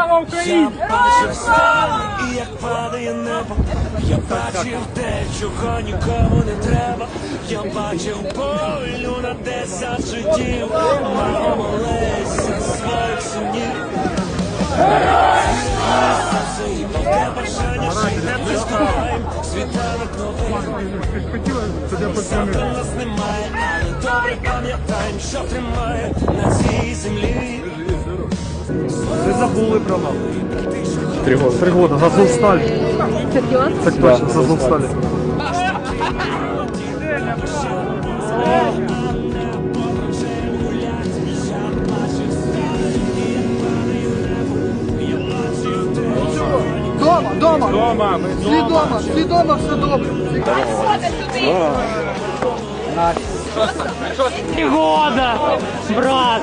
Слава Україні! І як падає небо. Я бачив те, чого нікому не треба. Я бачив болю на десять життів. Мамо, молися своїх синів. І таке бажання, що й не прискаєм. Світанок новий. Завтра нас немає, але добре пам'ятаєм, що тримає на цій землі. Забули про нас. Три года. Три года. За Азовсталь. Серйозно? Так точно, за Азовсталь. Дома, дома. Дома, ми всі дома, всі дома, все добре. Три года, брат!